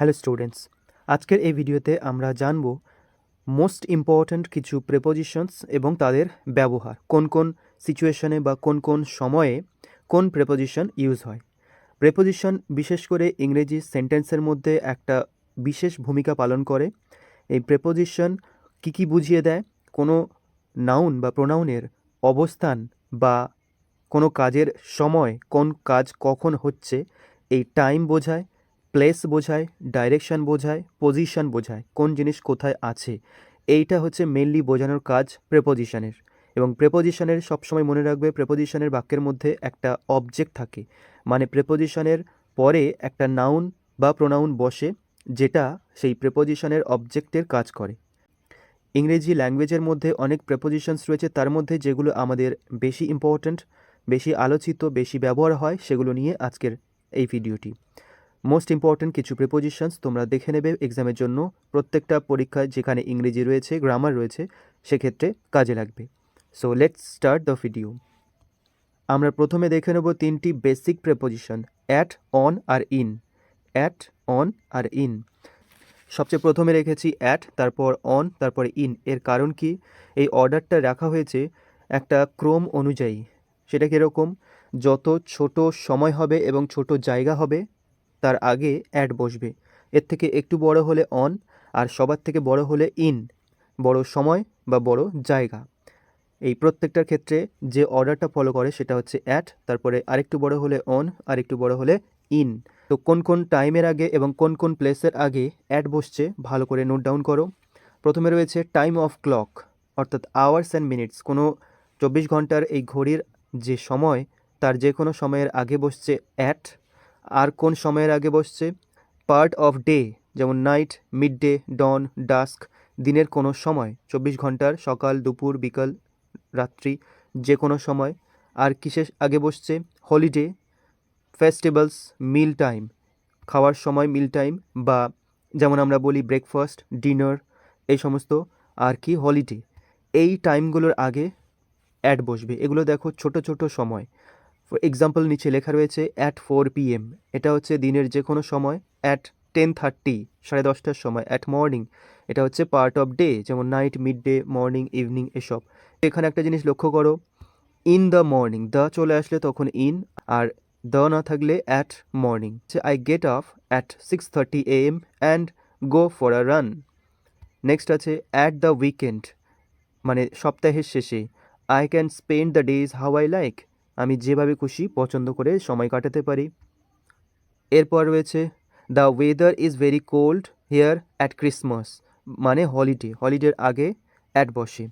Hello students, আজকের এই ভিডিওতে আমরা জানব মোস্ট ইম্পর্ট্যান্ট কিছু প্রেপোজিশনস এবং তাদের ব্যবহার, কোন কোন সিচুয়েশনে বা কোন কোন সময়ে কোন প্রেপোজিশন ইউজ হয়। প্রেপোজিশন বিশেষ করে ইংরেজি সেন্টেন্সের মধ্যে একটা বিশেষ ভূমিকা পালন করে। এই প্রেপোজিশন কী কী বুঝিয়ে দেয়, কোনো নাউন বা প্রোনাউনের অবস্থান বা কোনো কাজের সময় কোন কাজ কখন হচ্ছে, এই টাইম বোঝায়। প্লেস বোঝায় ডাইরেকশান বোঝায় পজিশান বোঝায়, কোন জিনিস কোথায় আছে। এইটা হচ্ছে মেনলি বোঝানোর কাজ প্রেপোজিশনের এবং প্রেপোজিশনের সবসময় মনে রাখবে প্রেপোজিশনের বাক্যের মধ্যে একটা অবজেক্ট থাকে। মানে প্রেপোজিশনের পরে একটা নাউন বা প্রোনাউন বসে, যেটা সেই প্রেপোজিশনের অবজেক্টের কাজ করে। ইংরেজি ল্যাঙ্গুয়েজের মধ্যে অনেক প্রেপোজিশনস রয়েছে, তার মধ্যে যেগুলো আমাদের বেশি ইম্পর্ট্যান্ট বেশি আলোচিত, বেশি ব্যবহার হয়, সেগুলো নিয়ে আজকের এই ভিডিওটি মোস্ট ইম্পর্ট্যান্ট কিছু প্রিপোজিশনস তোমরা দেখে নেবে এক্সামের জন্য। প্রত্যেকটা পরীক্ষায় যেখানে ইংরেজি রয়েছে গ্রামার রয়েছে, সেক্ষেত্রে কাজে লাগবে। So let's start the video আমরা প্রথমে দেখে নেব তিনটি বেসিক প্রেপোজিশন অ্যাট অন আর ইন অ্যাট অন আর ইন সবচেয়ে প্রথমে রেখেছি অ্যাট তারপর অন তারপর ইন এর কারণ কি? এই অর্ডারটা রাখা হয়েছে একটা ক্রম অনুযায়ী। সেটা কীরকম? যত ছোট সময় হবে এবং ছোট জায়গা হবে তার আগে অ্যাড বসবে। এর থেকে একটু বড় হলে অন, আর সবার থেকে বড় হলে ইন। বড় সময় বা বড় জায়গা। এই প্রত্যেকটার ক্ষেত্রে যে অর্ডারটা ফলো করে সেটা হচ্ছে অ্যাট তারপরে আরেকটু বড় হলে অন আরেকটু বড় হলে ইন তো কোন কোন টাইমের আগে এবং কোন কোন প্লেসের আগে অ্যাড বসছে, ভালো করে নোট ডাউন করো। প্রথমে রয়েছে টাইম অফ ক্লক অর্থাৎ আওয়ার্স অ্যান্ড মিনিটস কোনো চব্বিশ ঘণ্টার এই ঘড়ির যে সময়, তার যে কোনো সময়ের আগে বসছে অ্যাট আর কোন সময়ের আগে বসছে? পার্ট অফ ডে, যেমন night mid day dawn, dusk, দিনের কোনো সময়, চব্বিশ ঘণ্টার সকাল, দুপুর, বিকাল, রাত্রি, যে কোনো সময়। আর কিসের আগে বসছে? হলিডে, ফেস্টিভ্যালস, মিল টাইম, খাওয়ার সময় মিল টাইম বা যেমন আমরা বলি ব্রেকফাস্ট, ডিনার, এই সমস্ত। আর কি হলিডে? এই টাইমগুলোর আগে অ্যাড বসবে। এগুলো দেখো ছোট ছোট সময়। এক্সাম্পল নিচে লেখা রয়েছে অ্যাট ফোর পিএম এটা হচ্ছে দিনের যে কোনো সময় অ্যাট টেন থার্টি সাড়ে দশটার সময় অ্যাট মর্নিং এটা হচ্ছে পার্ট অফ ডে যেমন night mid day morning evening এসব এখানে একটা জিনিস লক্ষ্য করো। ইন দ্য মর্নিং দ্য চলে আসলে তখন ইন আর দ্য না থাকলে at morning I get up at six thirty A M and go for a run next আছে অ্যাট দ্য উইকেন্ড মানে সপ্তাহের শেষে। I can spend the days how I like আমি যেভাবে খুশি পছন্দ করে সময় কাটাতে পারি। এরপর রয়েছে the weather is very cold here at Christmas মানে হলিডে হলিডের আগে অ্যাট বসে।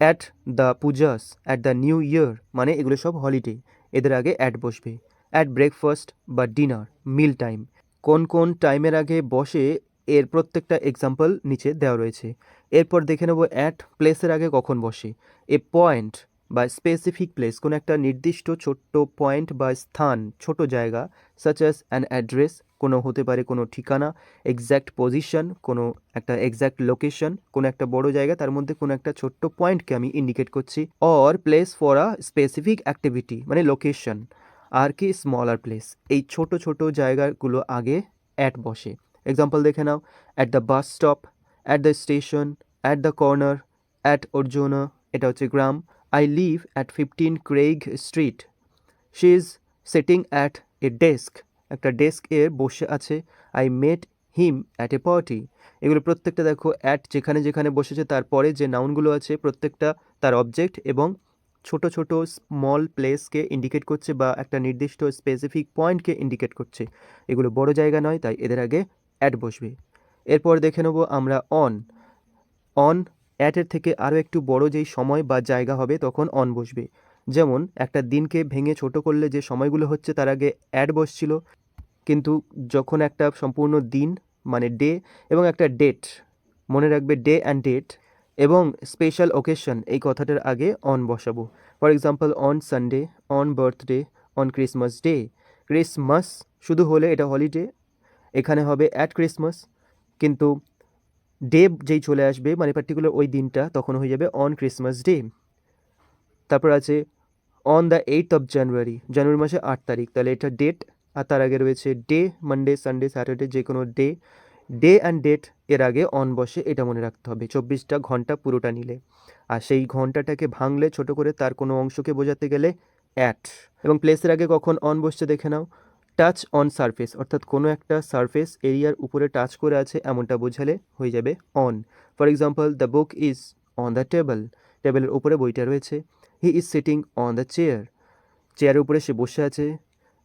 At the Pujas at the new year মানে এগুলো সব হলিডে এদের আগে অ্যাট বসবে। অ্যাট ব্রেকফাস্ট বা ডিনার মিল টাইম কোন কোন টাইমের আগে বসে এর প্রত্যেকটা এক্সাম্পল নিচে দেওয়া রয়েছে। এরপর দেখে নেব অ্যাট প্লেসের আগে কখন বসে। এ পয়েন্ট বা স্পেসিফিক প্লেস কোনো একটা নির্দিষ্ট ছোট্ট পয়েন্ট বা স্থান, ছোট জায়গা সাচ অ্যাজ অ্যান অ্যাড্রেস কোনো হতে পারে কোনো ঠিকানা এক্স্যাক্ট পজিশন কোনো একটা এক্স্যাক্ট লোকেশন কোনো একটা বড় জায়গা, তার মধ্যে কোনো একটা ছোট্ট পয়েন্টকে আমি ইন্ডিকেট করছি or place for a specific activity মানে লোকেশন আর কি স্মলার প্লেস এই ছোট ছোট জায়গাগুলো আগে অ্যাট বসে। এক্সাম্পল দেখে নাও at the bus stop at the station at the corner at Arjuna এটা হচ্ছে গ্রাম I live at fifteen Craig street she is sitting at a desk একটা ডেস্ক এর বসে আছে। I met him at a party এগুলো প্রত্যেকটা দেখো অ্যাট যেখানে যেখানে বসেছে, তারপরে যে নাউনগুলো আছে, প্রত্যেকটা তার অবজেক্ট এবং ছোট ছোট স্মল প্লেসকে ইন্ডিকেট করছে বা একটা নির্দিষ্ট স্পেসিফিক পয়েন্টকে ইন্ডিকেট করছে। এগুলো বড় জায়গা নয়, তাই এদের আগে অ্যাড বসবে। এরপর দেখে নেব আমরা অন অন অ্যাটের থেকে আরও একটু বড় যেই সময় বা জায়গা হবে তখন অন বসবে। যেমন, একটা দিনকে ভেঙে ছোট করলে যে সময়গুলো হচ্ছে তার আগে অ্যাড বসছিল। কিন্তু যখন একটা সম্পূর্ণ দিন মানে ডে এবং একটা ডেট, মনে রাখবে ডে অ্যান্ড ডেট এবং স্পেশাল ওকেশন, এই কথাটার আগে অন বসাবো। For example, on Sunday, on birthday, on Christmas day. Christmas শুধু হলে এটা হলিডে, এখানে হবে অ্যাট ক্রিসমাস। কিন্তু ডে যেই চলে আসবে মানে পার্টিকুলার ওই দিনটা, তখন হয়ে যাবে অন ক্রিসমাস ডে তারপর আছে on the eight of January জানুয়ারি মাসে আট তারিখ। তাহলে এটা ডেট আর তার আগে রয়েছে ডে মানডে সানডে স্যাটারডে যে কোনো ডে ডে অ্যান্ড ডেট এর আগে অন বসে এটা মনে রাখতে হবে, চব্বিশটা ঘণ্টা পুরোটা নিলে। আর সেই ঘন্টাটাকে ভাঙলে ছোট করে তার কোনো অংশকে বোঝাতে গেলে অ্যাট এবং প্লেসের আগে কখন অন বসছে দেখে নাও। টাচ অন সারফেস অর্থাৎ কোনো একটা সারফেস এরিয়ার উপরে টাচ করে আছে, এমনটা বোঝালে হয়ে যাবে on for example the book is on the table টেবিলের উপরে বইটা রয়েছে। He is sitting on the chair চেয়ারের উপরে সে বসে আছে।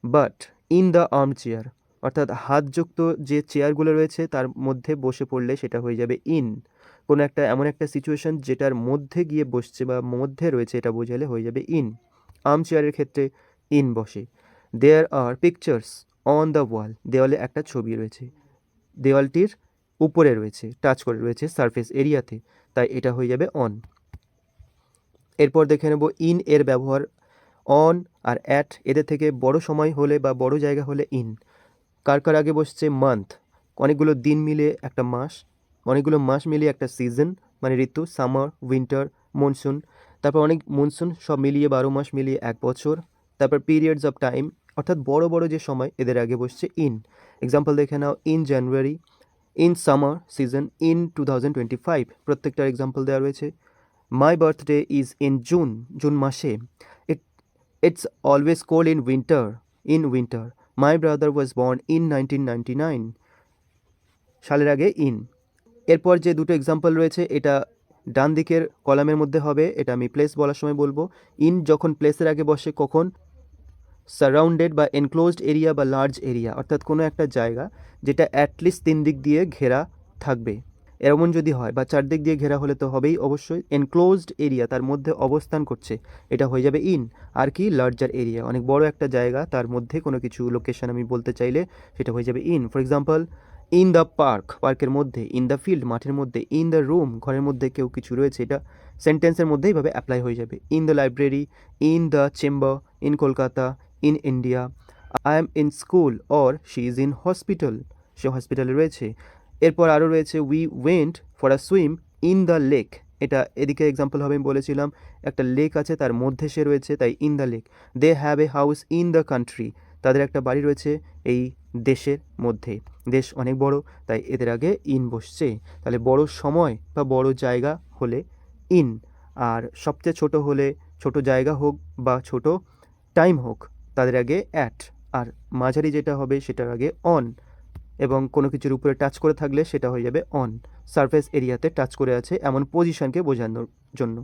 But in the arm chair অর্থাৎ হাতযুক্ত যে চেয়ারগুলো রয়েছে, তার মধ্যে বসে পড়লে সেটা হয়ে যাবে ইন কোনো একটা, এমন একটা সিচুয়েশন যেটার মধ্যে গিয়ে বসছে বা মধ্যে রয়েছে, এটা বোঝালে হয়ে যাবে ইন আর্ম চেয়ারের ক্ষেত্রে ইন বসে। There are pictures on the wall দেওয়ালে একটা ছবি রয়েছে। দেওয়ালটির উপরে রয়েছে টাচ করে রয়েছে সারফেস এরিয়াতে তাই এটা হয়ে যাবে অন এরপর দেখে নেব ইন এর ব্যবহার অন আর অ্যাট এদের থেকে বড় সময় হলে বা বড় জায়গা হলে ইন কার কার আগে বসছে মান্থ অনেকগুলো দিন মিলিয়ে একটা মাস, অনেকগুলো মাস মিলিয়ে একটা সিজন মানে ঋতু সামার উইন্টার মনসুন তারপর অনেক মনসুন সব মিলিয়ে বারো মাস মিলিয়ে এক বছর। তারপর পিরিয়ডস অফ টাইম অর্থাৎ বড় বড় যে সময় এদের আগে বসছে ইন। এক্সাম্পল দেখে নাও, in January, in summer season, in two thousand twenty five. প্রত্যেকটার এক্সাম্পল দেওয়া রয়েছে। My birthday is in June June মাসে। It it's always cold in winter in winter my brother was born in nineteen ninety nine সালের আগে in এরপর যে দুটো example রয়েছে, এটা ডান দিকের কলামের মধ্যে হবে। এটা আমি প্লেস বলার সময় বলব। ইন যখন প্লেসের আগে বসে, কখন? সারাউন্ডেড বা এনক্লোজড এরিয়া বা লার্জ এরিয়া অর্থাৎ কোনো একটা জায়গা যেটা অ্যাটলিস্ট তিন দিক দিয়ে ঘেরা থাকবে। এমন যদি হয় বা চারদিক দিয়ে ঘেরা হলে তো হবেই অবশ্যই। এনক্লোজড এরিয়া তার মধ্যে অবস্থান করছে। এটা হয়ে যাবে ইন আর কি লার্জার এরিয়া অনেক বড় একটা জায়গা, তার মধ্যে কোনো কিছু লোকেশন আমি বলতে চাইলে সেটা হয়ে যাবে in for example in the park পার্কের মধ্যে ইন দ্য ফিল্ড মাঠের মধ্যে ইন দ্য রুম ঘরের মধ্যে কেউ কিছু রয়েছে, এটা সেন্টেন্সের মধ্যেই ভাবে অ্যাপ্লাই হয়ে যাবে। In the library in the chamber in Kolkata in India I am in school or she is in hospital সে হসপিটালে রয়েছে। এরপর আরও রয়েছে we went for a swim in the lake এটা এদিকে এক্সাম্পল হবে, আমি বলেছিলাম, একটা লেক আছে, তার মধ্যে সে রয়েছে, তাই in the lake they have a house in the country তাদের একটা বাড়ি রয়েছে এই দেশের মধ্যে। দেশ অনেক বড়, তাই এদের আগে ইন বসছে। তাহলে বড় সময় বা বড় জায়গা হলে ইন আর সবচেয়ে ছোট হলে ছোট জায়গা হোক বা ছোট টাইম হোক তাদের আগে অ্যাট আর মাঝারি যেটা হবে সেটার আগে অন এবং কোনো কিছুর উপরে টাচ করে থাকলে সেটা হয়ে যাবে অন সারফেস এরিয়াতে টাচ করে আছে এমন পজিশনকে বোঝানোর জন্য।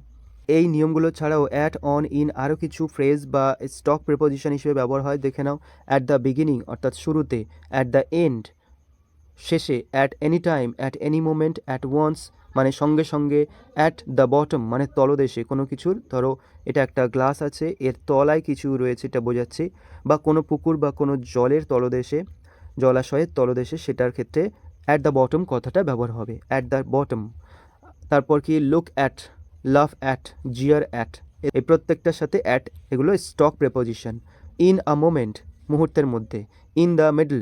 এই নিয়মগুলো ছাড়াও অ্যাট অন ইন আরও কিছু ফ্রেজ বা স্টক প্রিপোজিশন হিসেবে ব্যবহার হয়। দেখে নাও অ্যাট দ্য বিগিনিং অর্থাৎ শুরুতে অ্যাট দ্য এন্ড শেষে at any time at any moment at once মানে সঙ্গে সঙ্গে অ্যাট দ্য বটম মানে তলদেশে কোনো কিছুর, ধরো এটা একটা গ্লাস আছে, এর তলায় কিছু রয়েছে এটা বোঝাচ্ছে, বা কোনো পুকুর বা কোনো জলের তলদেশে, জলাশয়ের তলদেশে সেটার ক্ষেত্রে অ্যাট দ্য বটম কথাটা ব্যবহার হবে অ্যাট দ্য বটম তারপর কি look at laugh at jeer at এই প্রত্যেকটার সাথে অ্যাট এগুলো stock preposition in a moment মুহূর্তের মধ্যে ইন দ্য মিডল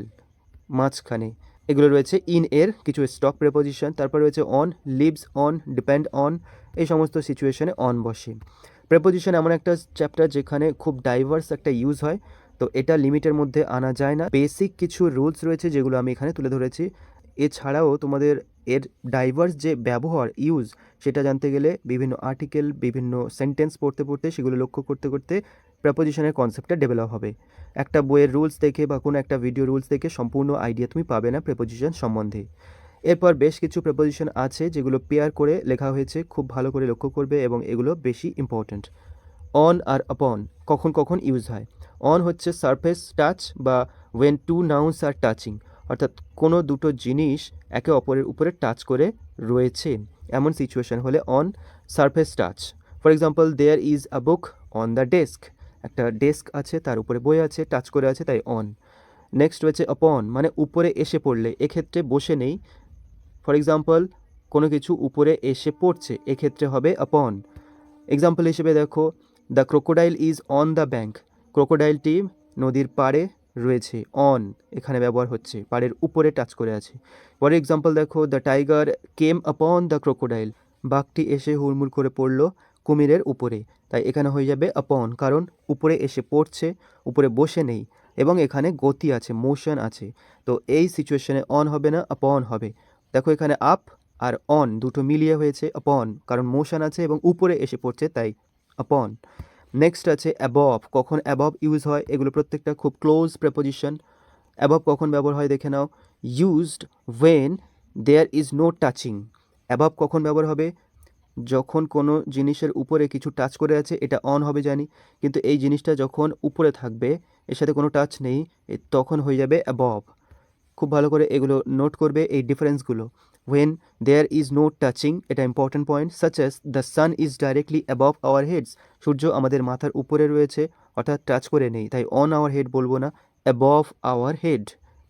মাঝখানে। এগুলো রয়েছে ইন এর কিছু স্টক প্রেপোজিশন তারপর রয়েছে on lives on depend on এই সমস্ত সিচুয়েশনে অন বসে। প্রেপোজিশন এমন একটা চ্যাপ্টার যেখানে খুব ডাইভার্স একটা ইউজ হয়, তো এটা লিমিটের মধ্যে আনা যায় না। বেসিক কিছু রুলস রয়েছে যেগুলো আমি এখানে তুলে ধরেছি। এছাড়াও তোমাদের এর ডাইভার্স যে ব্যবহার ইউজ সেটা জানতে গেলে বিভিন্ন আর্টিকেল বিভিন্ন সেন্টেন্স পড়তে পড়তে, সেগুলো লক্ষ্য করতে করতে প্রেপোজিশনের কনসেপ্টটা ডেভেলপ হবে। একটা বইয়ের রুলস দেখে বা কোনো একটা ভিডিও রুলস দেখে সম্পূর্ণ আইডিয়া তুমি পাবে না প্রেপোজিশন সম্বন্ধে। এরপর বেশ কিছু প্রেপোজিশন আছে যেগুলো পেয়ার করে লেখা হয়েছে, খুব ভালো করে লক্ষ্য করবে এবং এগুলো বেশি ইম্পর্ট্যান্ট অন আর আপন কখন কখন ইউজ হয়? অন হচ্ছে সারফেস টাচ বা when two nouns R touching অর্থাৎ কোনো দুটো জিনিস একে অপরের উপরে টাচ করে রয়েছে। এমন সিচুয়েশন হলে on surface touch for example there is a book on the desk একটা ডেস্ক আছে, তার উপরে বই আছে টাচ করে আছে, তাই অন নেক্সট রয়েছে অপন মানে উপরে এসে পড়লে, এক্ষেত্রে বসে নেই। ফর এক্সাম্পল কোনো কিছু উপরে এসে পড়ছে, এক্ষেত্রে হবে অপন এক্সাম্পল হিসেবে দেখো the crocodile is on the bank ক্রোকোডাইলটি নদীর পাড়ে রয়েছে অন এখানে ব্যবহার হচ্ছে, পাড়ের উপরে টাচ করে আছে। পরে এক্সাম্পল দেখো the tiger came upon the crocodile বাঘটি এসে হুড়মুড় করে পড়ল কুমিরের উপরে। তাই এখানে হয়ে যাবে আপন, কারণ উপরে এসে পড়ছে, উপরে বসে নেই, এবং এখানে গতি আছে মোশন আছে। তো এই সিচুয়েশনে অন হবে না, আপন হবে। দেখো এখানে আপ আর অন দুটো মিলিয়ে হয়েছে, আপন, কারণ মোশন আছে এবং উপরে এসে পড়ছে, তাই আপন। নেক্সট আছে অ্যাবভ কখন অ্যাবভ ইউজ হয়, এগুলো প্রত্যেকটা খুব ক্লোজ প্রেপোজিশন অ্যাবভ কখন ব্যবহার হয়, দেখে নাও। Used when there is no touching above কখন ব্যবহার হবে? যখন কোনো জিনিসের উপরে কিছু টাচ করে আছে, এটা অন হবে জানি, কিন্তু এই জিনিসটা যখন উপরে থাকবে, এর সাথে কোনো টাচ নেই তখন হয়ে যাবে অ্যাবভ খুব ভালো করে এগুলো নোট করবে এই ডিফারেন্সগুলো when there is no touching এটা important point such as the sun is directly above our heads সূর্য আমাদের মাথার উপরে রয়েছে, অর্থাৎ টাচ করে নেই, তাই অন আওয়ার হেড বলব না অ্যাবভ আওয়ার হেড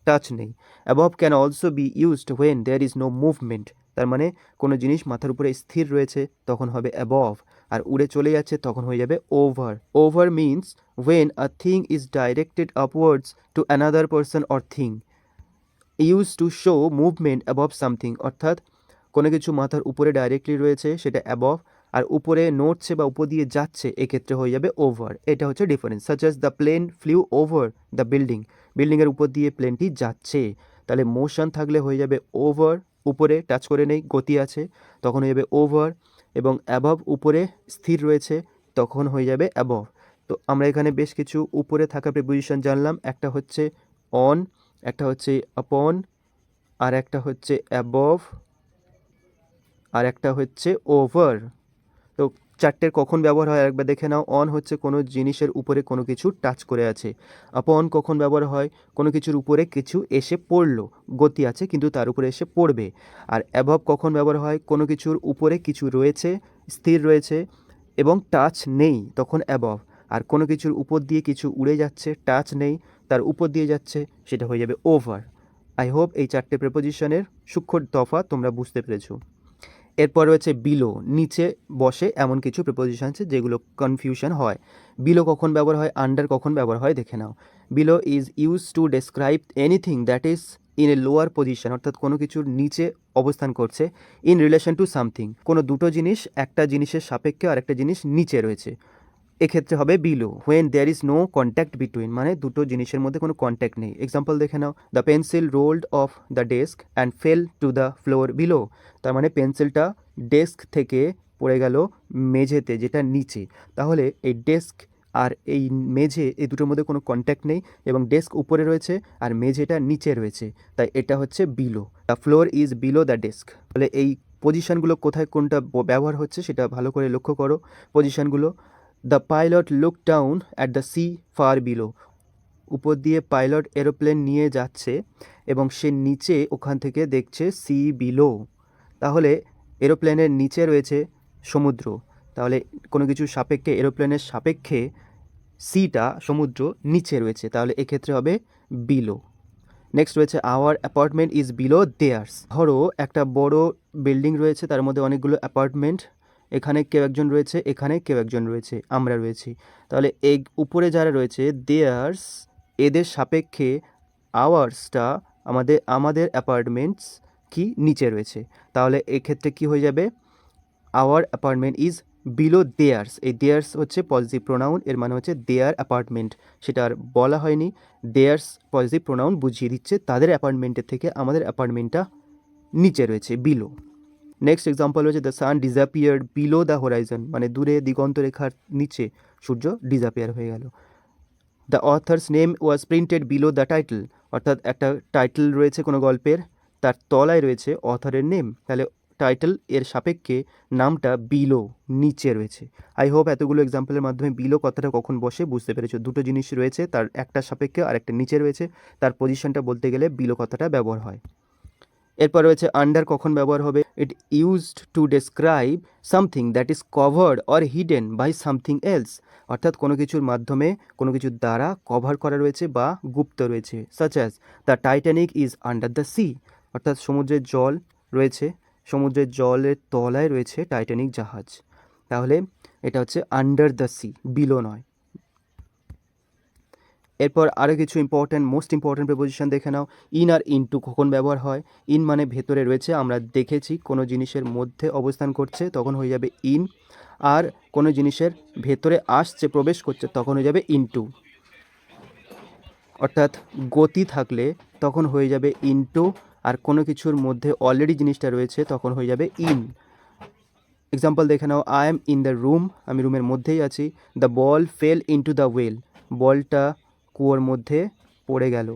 টাচ নেই। Above can also be used when there is no movement তার মানে কোনো জিনিস মাথার উপরে স্থির রয়েছে, তখন হবে অ্যাবভ আর উড়ে চলে যাচ্ছে, তখন হয়ে যাবে over over means when a thing is directed upwards to another person or thing use to show movement above something অর্থাৎ কোনো কিছু মাথার উপরে ডাইরেক্টলি রয়েছে, সেটা অ্যাবভ আর উপরে নড়ছে বা উপর দিয়ে যাচ্ছে, এক্ষেত্রে হয়ে যাবে ওভার এটা হচ্ছে difference such as the plane flew over the building বিল্ডিংয়ের উপর দিয়ে প্লেনটি যাচ্ছে। তাহলে মোশন থাকলে হয়ে যাবে ওভার উপরে টাচ করে নেই, গতি আছে, তখন হয়ে যাবে ওভার এবং অ্যাবভ উপরে স্থির রয়েছে, তখন হয়ে যাবে অ্যাবভ তো আমরা এখানে বেশ কিছু উপরে থাকা প্রিপোজিশন জানলাম, একটা হচ্ছে অন একটা হচ্ছে অপন আর একটা হচ্ছে অ্যাবভ আর একটা হচ্ছে ওভার তো চারটের কখন ব্যবহার হয় একবার দেখে নাও। অন হচ্ছে কোনো জিনিসের উপরে কোনো কিছু টাচ করে আছে। আপন কখন ব্যবহার হয়? কোনো কিছুর উপরে কিছু এসে পড়ল। গতি আছে, কিন্তু তার উপরে এসে পড়বে। আর অ্যাবভ কখন ব্যবহার হয়? কোনো কিছুর উপরে কিছু রয়েছে, স্থির রয়েছে এবং টাচ নেই তখন অ্যাবভ আর কোনো কিছুর উপর দিয়ে কিছু উড়ে যাচ্ছে টাচ নেই, তার উপর দিয়ে যাচ্ছে, সেটা হয়ে যাবে ওভার আই হোপ এই চারটে প্রেপোজিশনের সূক্ষ্ম দফা তোমরা বুঝতে পেরেছ। এরপর রয়েছে বিলো নিচে বসে এমন কিছু প্রিপোজিশন আছে যেগুলো কনফিউশন হয়। বিলো কখন ব্যবহার হয়? আন্ডার কখন ব্যবহার হয়? দেখে নাও। Below is use to describe anything that is in a lower position অর্থাৎ কোনো কিছুর নিচে অবস্থান করছে ইন রিলেশন টু সামথিং কোনো দুটো জিনিস, একটা জিনিসের সাপেক্ষে আর একটা জিনিস নিচে রয়েছে। এক্ষেত্রে হবে below when there is no contact between মানে দুটো জিনিসের মধ্যে কোনো কন্ট্যাক্ট নেই। এক্সাম্পল দেখে নাও the pencil rolled off the desk and fell to the floor below তার মানে পেন্সিলটা ডেস্ক থেকে পড়ে গেল মেঝেতে, যেটা নিচে। তাহলে এই ডেস্ক আর এই মেঝে, এই দুটোর মধ্যে কোনো কন্ট্যাক্ট নেই এবং ডেস্ক উপরে রয়েছে আর মেঝেটা নিচে রয়েছে। তাই এটা হচ্ছে below the floor is below the desk তাহলে এই পজিশনগুলো কোথায় কোনটা ব্যবহার হচ্ছে সেটা ভালো করে লক্ষ্য করো। পজিশনগুলো the pilot look down at the sea far below উপর দিয়ে পাইলট এরোপ্লেন নিয়ে যাচ্ছে এবং সে নিচে ওখান থেকে দেখছে সি বিলো তাহলে এরোপ্লেনের নিচে রয়েছে সমুদ্র। তাহলে কোনো কিছু সাপেক্ষে এরোপ্লেনের সাপেক্ষে সিটা সমুদ্র নিচে রয়েছে। তাহলে এক্ষেত্রে হবে বিলো নেক্সট রয়েছে our apartment is below theirs ধরো একটা বড় বিল্ডিং রয়েছে, তার মধ্যে অনেকগুলো অ্যাপার্টমেন্ট এখানে কেউ একজন রয়েছে, এখানে কেউ একজন রয়েছে, আমরা রয়েছি। তাহলে এই উপরে যারা রয়েছে দেয়ার্স এদের সাপেক্ষে আওয়ার্সটা আমাদের আমাদের অ্যাপার্টমেন্টস কি নিচে রয়েছে। তাহলে এক্ষেত্রে কি হয়ে যাবে? Our apartment is below theirs এই দেয়ার্স হচ্ছে পজিটিভ প্রোনাউন এর মানে হচ্ছে দেয়ার অ্যাপার্টমেন্ট সেটা আর বলা হয়নি। দেয়ার্স পজিটিভ প্রোনাউন বুঝিয়ে দিচ্ছে, তাদের অ্যাপার্টমেন্টের থেকে আমাদের অ্যাপার্টমেন্টটা নিচে রয়েছে বিলো নেক্সট এক্সাম্পল হচ্ছে the sun disappeared below the horizon মানে দূরে দিগন্ত রেখার নিচে সূর্য ডিজাপিয়ার হয়ে গেল। The author's name was printed below the title অর্থাৎ একটা টাইটেল রয়েছে কোনো গল্পের, তার তলায় রয়েছে অথারের নেম তাহলে টাইটেল এর সাপেক্ষে নামটা বিলো নিচে রয়েছে। আই হোপ এতগুলো এক্সাম্পলের মাধ্যমে বিলো কথাটা কখন বসে বুঝতে পেরেছ। দুটো জিনিস রয়েছে, তার একটা সাপেক্ষে আর একটা নিচে রয়েছে, তার পজিশনটা বলতে গেলে বিলো কথাটা ব্যবহার হয়। এরপর রয়েছে আন্ডার কখন ব্যবহার হবে? It used to describe something that is covered or hidden by something else অর্থাৎ কোনো কিছুর মাধ্যমে কোনো কিছুর দ্বারা কভার করা রয়েছে বা গুপ্ত রয়েছে such as the Titanic is under the sea অর্থাৎ সমুদ্রের জল রয়েছে, সমুদ্রের জলের তলায় রয়েছে টাইটানিক জাহাজ। তাহলে এটা হচ্ছে আন্ডার দ্য সি বিলো নয়। এরপর আরও কিছু ইম্পর্ট্যান্ট মোস্ট ইম্পর্ট্যান্ট প্রিপোজিশন দেখে নাও। ইন আর ইন টু কখন ব্যবহার হয়? ইন মানে ভেতরে রয়েছে, আমরা দেখেছি কোনো জিনিসের মধ্যে অবস্থান করছে, তখন হয়ে যাবে ইন আর কোনো জিনিসের ভেতরে আসছে, প্রবেশ করছে, তখন হয়ে যাবে ইন টু অর্থাৎ গতি থাকলে তখন হয়ে যাবে ইনটু আর কোনো কিছুর মধ্যে অলরেডি জিনিসটা রয়েছে, তখন হয়ে যাবে ইন এক্সাম্পল দেখে নাও I am in the room আমি রুমের মধ্যেই আছি। The ball fell into the well বলটা কুয়োর মধ্যে পড়ে গেল।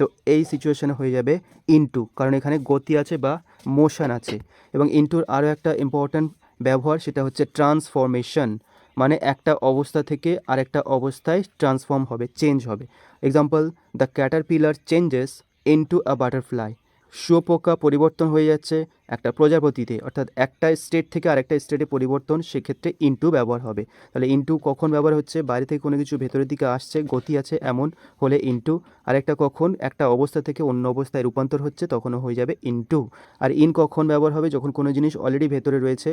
তো এই সিচুয়েশনে হয়ে যাবে ইনটু, কারণ এখানে গতি আছে বা মোশন আছে। এবং ইনটুর আরও একটা ইম্পর্ট্যান্ট ব্যবহার, সেটা হচ্ছে ট্রান্সফরমেশন মানে একটা অবস্থা থেকে আরেকটা অবস্থায় ট্রান্সফর্ম হবে চেঞ্জ হবে। Example the caterpillar changes into a butterfly শুয়োপোকা পরিবর্তন হয়ে যাচ্ছে একটা প্রজাপতিতে, অর্থাৎ একটা স্টেট থেকে আরেকটা স্টেটে পরিবর্তন সেক্ষেত্রে ইনটু ব্যবহার হবে। তাহলে ইনটু কখন ব্যবহার হচ্ছে? বাইরে থেকে কোনো কিছু ভেতরের দিকে আসছে, গতি আছে এমন হলে ইনটু আরেকটা কখন? একটা অবস্থা থেকে অন্য অবস্থায় রূপান্তর হচ্ছে তখনও হয়ে যাবে ইনটু আর ইন কখন ব্যবহার হবে? যখন কোনো জিনিস অলরেডি ভেতরে রয়েছে,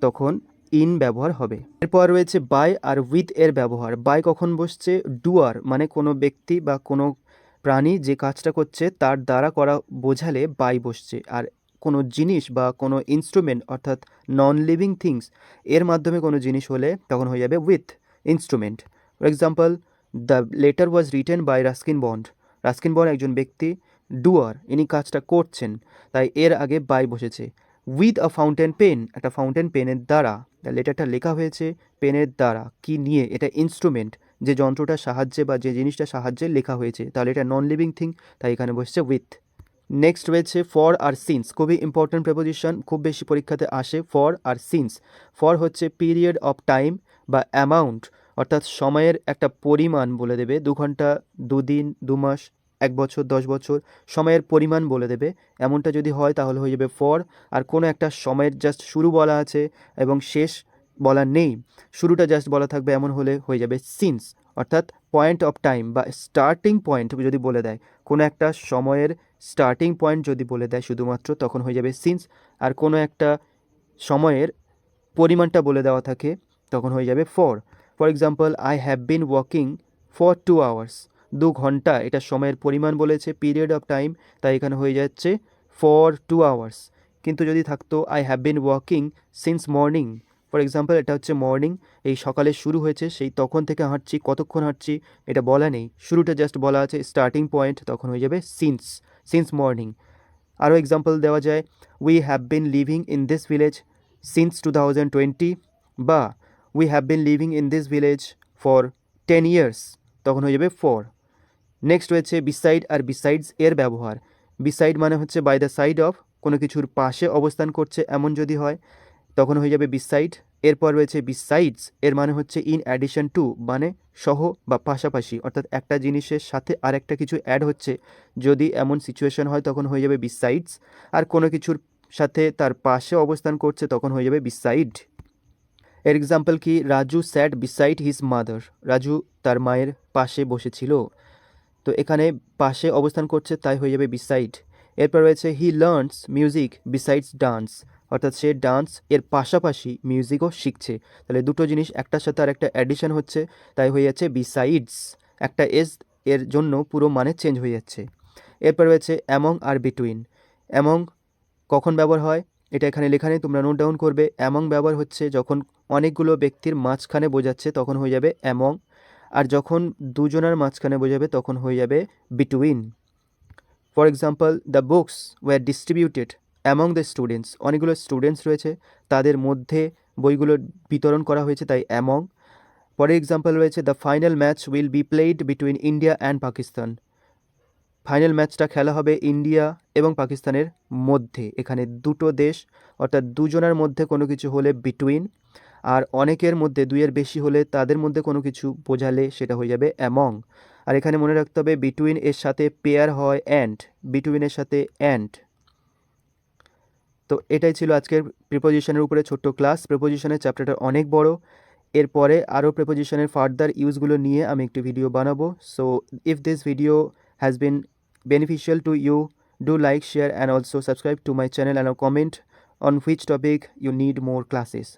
তখন ইন ব্যবহার হবে। এরপর রয়েছে বাই আর উইথ এর ব্যবহার। বাই কখন বসছে? ডুয়ার মানে কোনো ব্যক্তি বা কোনো প্রাণী যে কাজটা করছে, তার দ্বারা করা বোঝালে বাই বসছে। আর কোনো জিনিস বা কোনো ইনস্ট্রুমেন্ট অর্থাৎ নন লিভিং থিংস এর মাধ্যমে কোনো জিনিস হলে তখন হয়ে যাবে with instrument for example the letter was written by Ruskin Bond Ruskin Bond একজন ব্যক্তি ডুয়ার ইনি কাজটা করছেন, তাই এর আগে বাই বসেছে। উইথ আ ফাউন্টেন পেন একটা ফাউন্টেন পেনের দ্বারা লেটারটা লেখা হয়েছে পেনের দ্বারা, কি নিয়ে, এটা ইনস্ট্রুমেন্ট যে যন্ত্রটার সাহায্যে বা যে জিনিসটা সাহায্যে লেখা হয়েছে, তাহলে এটা নন লিভিং থিং তাই এখানে বসছে উইথ নেক্সট রয়েছে ফর আর সিন্স খুবই ইম্পর্ট্যান্ট প্রেপোজিশন খুব বেশি পরীক্ষাতে আসে ফর আর সিন্স ফর হচ্ছে পিরিয়ড অফ টাইম বা অ্যামাউন্ট অর্থাৎ সময়ের একটা পরিমাণ বলে দেবে। দু ঘণ্টা দুদিন দু মাস, এক বছর, দশ বছর, সময়ের পরিমাণ বলে দেবে। এমনটা যদি হয় তাহলে হয়ে যাবে ফর আর কোনো একটা সময়ের জাস্ট শুরু বলা আছে এবং শেষ বলা নেই, শুরুটা জাস্ট বলা থাকবে এমন হলে হয়ে যাবে সিন্স অর্থাৎ পয়েন্ট অফ টাইম বা স্টার্টিং পয়েন্ট যদি বলে দেয়, কোনো একটা সময়ের স্টার্টিং পয়েন্ট যদি বলে দেয় শুধুমাত্র, তখন হয়ে যাবে সিন্স আর কোনো একটা সময়ের পরিমাণটা বলে দেওয়া থাকে, তখন হয়ে যাবে for for example I have been walking for two hours দু ঘণ্টা, এটা সময়ের পরিমাণ বলেছে পিরিয়ড অফ টাইম তাই এখানে হয়ে যাচ্ছে ফর টু আওয়ার্স কিন্তু যদি থাকতো I have been walking since morning for example এটা হচ্ছে মর্নিং এই সকালে শুরু হয়েছে, সেই তখন থেকে হাঁটছি, কতক্ষণ হাঁটছি, এটা বলা নেই। শুরুটা জাস্ট বলা আছে স্টার্টিং পয়েন্ট তখন হয়ে যাবে সিন্স সিন্স মর্নিং আরও এক্সাম্পল দেওয়া যায় we have been living in this village since two thousand twenty বা we have been living in this village for ten years তখন হয়ে যাবে ফর নেক্সট রয়েছে বিসাইড আর বিসাইডস এর ব্যবহার। বিসাইড মানে হচ্ছে বাই দ্য সাইড অফ কোনো কিছুর পাশে অবস্থান করছে, এমন যদি হয়, তখন হয়ে যাবে বিসাইড এরপর রয়েছে বিসাইডস এর মানে হচ্ছে ইন অ্যাডিশন টু মানে সহ বা পাশাপাশি। অর্থাৎ একটা জিনিসের সাথে আর একটা কিছু অ্যাড হচ্ছে। যদি এমন সিচুয়েশন হয়, তখন হয়ে যাবে বিসাইডস আর কোনো কিছুর সাথে তার পাশে অবস্থান করছে, তখন হয়ে যাবে বিসাইড এর এক্সাম্পল কি? Raju sat beside his mother Raju তার মায়ের পাশে বসেছিল। তো এখানে পাশে অবস্থান করছে, তাই হয়ে যাবে বিসাইড এরপর রয়েছে he learns music besides dance অর্থাৎ সে ডান্স এর পাশাপাশি মিউজিকও শিখছে। তাহলে দুটো জিনিস, একটার সাথে আর একটা অ্যাডিশন হচ্ছে, তাই হয়ে যাচ্ছে বিসাইডস একটা এস এর জন্য পুরো মানে চেঞ্জ হয়ে যাচ্ছে। এরপর রয়েছে অ্যামং আর বিটুইন অ্যামং কখন ব্যবহার হয়? এটা এখানে লেখা নেই, তোমরা নোট ডাউন করবে। অ্যামং ব্যবহার হচ্ছে যখন অনেকগুলো ব্যক্তির মাঝখানে বোঝাচ্ছে, তখন হয়ে যাবে অ্যামং আর যখন দুজনের মাঝখানে বোঝাবে, তখন হয়ে যাবে between for example the books were distributed among the students অনেকগুলো স্টুডেন্টস রয়েছে, তাদের মধ্যে বইগুলো বিতরণ করা হয়েছে তাই অ্যামং পরের এক্সাম্পল রয়েছে the final match will be played between India and Pakistan final ম্যাচটা খেলা হবে ইন্ডিয়া এবং পাকিস্তানের মধ্যে। এখানে দুটো দেশ, অর্থাৎ দুজনের মধ্যে কোনো কিছু হলে বিটুইন আর অনেকের মধ্যে, দুইয়ের বেশি হলে তাদের মধ্যে কোনো কিছু বোঝালে সেটা হয়ে যাবে অ্যামং আর এখানে মনে রাখতে হবে বিটুইন এর সাথে পেয়ার হয় অ্যান্ড বিটুইনের সাথে অ্যান্ড তো এটাই ছিল আজকের প্রিপোজিশনের উপরে ছোট্ট ক্লাস প্রিপোজিশনের চ্যাপ্টারটা অনেক বড়। এরপরে আরও প্রিপোজিশনের ফার্দার ইউজগুলো নিয়ে আমি একটি ভিডিও বানাবো। So if this video has been beneficial to you do like, share, and also subscribe to my channel and comment on which topic you need more classes